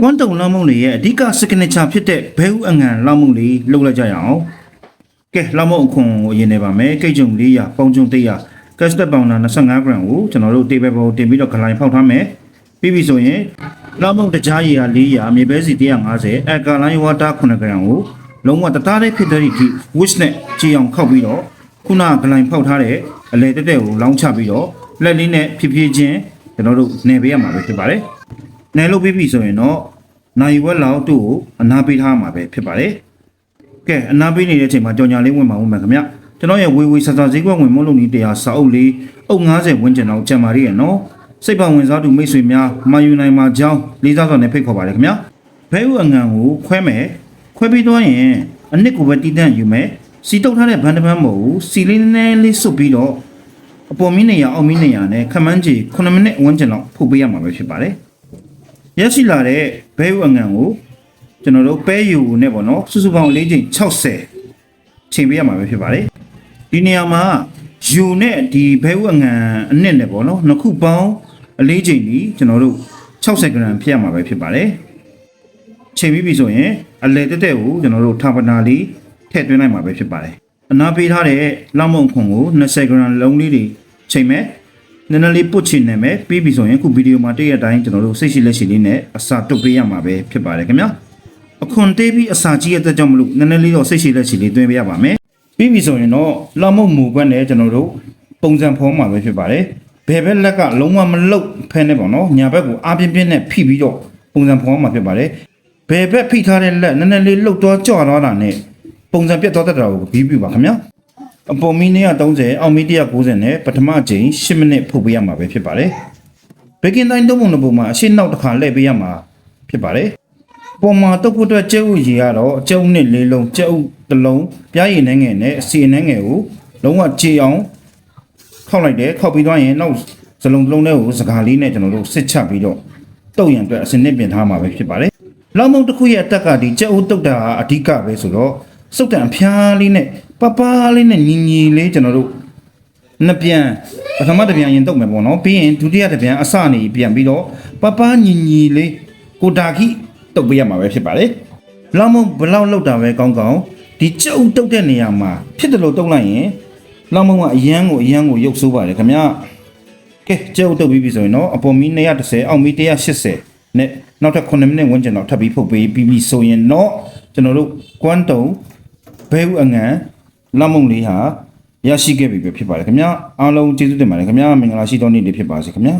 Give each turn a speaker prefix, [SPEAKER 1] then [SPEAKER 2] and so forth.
[SPEAKER 1] ကွမ်တုံလောင်းမုံလေးရဲ့အဓိက signature ဖြစ်တဲ့ဘဲဥအငံလောင်းမုံလေးလုပ်လိုက်ကြရအောင်ကဲလောင်းမုံအခွန်ကိုအရင်နေပါမယ်ကိတ်ကြုံ400ပေါင်းကြုံ100ကက်စတက်ပေါင်နာ25 gram ကိုကျွန်တော်တို့တေးပဲပေါ်တင်ပြီးတော့ဂလိုင်းဖောက်ထားမယ်ပြီးပြီဆိုရင်လောင်းမုံတကြားရည်ဟာ400မြေပဲစီ150အကာလိုင်းဝါတာ9 gram ကိုလုံးဝတသားလေးဖြစ်တဲ့ဒီ wish နဲ့ကြည်အောင်ခောက်ပြီးတော့ခုနကဂလိုင်းဖောက်ထားတဲ့အလေတက်တက်ကိုလောင်းချပြီးတော့လက်လေးနဲ့ဖြည်းဖြည်းချင်းကျွန်တော်တို့နေပေးရမှာပဲဖြစ်ပါတယ် နယ်လို့ပြီးပြီဆိုရင်တော့နိုင်ဝက်လောက်သူ့ကိုအနာပေးထားမှာပဲဖြစ်ပါတယ်။ကဲအနာပေးနေတဲ့အချိန်မှာကြော်ညာလေးဝင်ပါဦးမယ်ခင်ဗျ။ကျွန်တော်ရဲ့ဝေဝေဆာဆာဈေးကွက်ဝင်မုန်းလုံးကြီးတရားစာအုပ်လေးအုပ်90ဝန်းကျင်အောင်ကျန်ပါရည်ရနော်။စိတ်ပါဝင်စားသူမိတ်ဆွေများမာယူနိုင်မှာကြောင်းလေးစားစွာနဲ့ဖိတ်ခေါ်ပါတယ်ခင်ဗျ။ဘဲဥအငံကိုခွဲမယ်ခွဲပြီးတော့ရင်အနစ်ကိုပဲတီးတန့်ယူမယ်စီတုတ်ထားတဲ့ဘန်တပန်းမဟုတ်ဘူးစီလေးနည်းနည်းလေးစွတ်ပြီးတော့အပေါ်မင်းနေရအောက်မင်းနေရနဲ့ခမန်းကြီး9မိနစ်ဝန်းကျင်လောက်ဖုတ်ပေးရမှာပဲဖြစ်ပါတယ်။ ရရှိလာတဲ့ဘဲဥအငံကိုကျွန်တော်တို့ပဲယူနဲ့ပေါ့နော်စုစုပေါင်း၄ချိန်60ချိန်ပေးရမှာပဲဖြစ်ပါတယ်ဒီနေရာမှာယူနဲ့ဒီဘဲဥအငံအနှစ်နဲ့ပေါ့နော်နှစ်ခုပေါင်းအလေးချိန်ကြီးကျွန်တော်တို့60 gram ဖြစ်ရမှာပဲဖြစ်ပါတယ်ချိန်ပြီးပြီဆိုရင်အလဲတက်တက်ကိုကျွန်တော်တို့ထာပနာလေးထည့်သွင်းလိုက်မှာပဲဖြစ်ပါတယ်အနာပေးထားတဲ့လောက်မုံခွန်ကို20 gram လုံးလေးတွေချိန်မဲ့ နည်းနည်းလေးပုတ်ချင်နေမယ်ပြီးပြီဆိုရင်အခုဗီဒီယိုမှာတည့်ရတိုင်းကျွန်တော်တို့စိတ်ရှိလက်ရှိလေးနဲ့အစာတုတ်ပေးရမှာပဲဖြစ်ပါတယ်ခင်ဗျာအခွန်တေးပြီးအစာကြီးရတဲ့ကြောင့်မလို့နည်းနည်းလေးတော့စိတ်ရှိလက်ရှိလေးတွင်းပေးရပါမယ်ပြီးပြီဆိုရင်တော့လောက်မုတ်မူကွက်နဲ့ကျွန်တော်တို့ပုံစံဖော်မှာပဲဖြစ်ပါတယ်ဘယ်ဘက်လက်ကလုံးဝမလုတ်ဖဲနဲ့ပေါ့နော်ညာဘက်ကိုအားပြင်းပြင်းနဲ့ဖိပြီးတော့ပုံစံဖော်မှာဖြစ်ပါတယ်ဘယ်ဘက်ဖိထားတဲ့လက်နည်းနည်းလေးလှုပ်တော့ကြော့တော့တာနဲ့ပုံစံပြတ်တော့တတ်တာကိုပြီးပြီပါခင်ဗျာ အပေါ်မီ130အောက်မီ190နဲ့ပထမအကြိမ်10မိနစ်ဖုတ်ပေးရမှာပဲဖြစ်ပါတယ်။ဘေကင်တိုင်းသုံးပုံတစ်ပုံမှာအရှင်းနောက်တစ်ခါလှည့်ပေးရမှာဖြစ်ပါတယ်။ပေါ်မှာတုတ်ဖို့အတွက်ကျဲဥရေကတော့အကျုံနဲ့လေးလုံးကျဲဥတစ်လုံးပြားရည်နှဲငယ်နဲ့အစီနှဲငယ်ကိုလုံးဝကြေအောင်ခောက်လိုက်တယ်ခောက်ပြီးသွားရင်နောက်စလုံးတစ်လုံးလေးကိုစကားလေးနဲ့ကျွန်တော်တို့စစ်ချပြီးတော့တုတ်ရံအတွက်အစနစ်ပြင်ထားမှာပဲဖြစ်ပါတယ်။လောက်မုံတစ်ခုရဲ့အတက်ကဒီကျဲဥတုတ်တာအဓိကပဲဆိုတော့ စုတ်တံအဖျားလေးနဲ့ပပလေးနဲ့ညီညီလေးကျွန်တော်တို့နှစ်ပြန်ပထမတစ်ပြန်ရင်တုတ်မယ်ပေါ့နော်ပြီးရင်ဒုတိယတစ်ပြန်အစနေပြန်ပြီးတော့ပပညီညီလေးကိုတာခိတုတ်ပေးရမှာပဲဖြစ်ပါတယ်လောက်မဘလောက်လောက်တာပဲကောင်းကောင်းဒီကြုတ်တုတ်တဲ့နေရာမှာဖြစ်တယ်လို့တုတ်လိုက်ရင်လောက်မကအရန်ကိုအရန်ကိုရုပ်ဆိုးပါတယ်ခင်ဗျာကဲကြုတ်တုတ်ပြီးပြီဆိုရင်တော့အပေါ်မီ130အောက်မီ180နဲ့နောက်ထပ်9မိနစ်ဝန်းကျင်တော့ထပ်ပြီးဖုတ်ပေးပြီးပြီဆိုရင်တော့ကျွန်တော်တို့ကွမ်တုံ ဘဲဥအငံလောက်မုံလေးဟာရရှိခဲ့ပြီပဲဖြစ်ပါတယ်ခင်ဗျာအားလုံးကျေးဇူးတင်ပါတယ်ခင်ဗျာမင်္ဂလာရှိသောနေ့လေးဖြစ်ပါစေခင်ဗျာ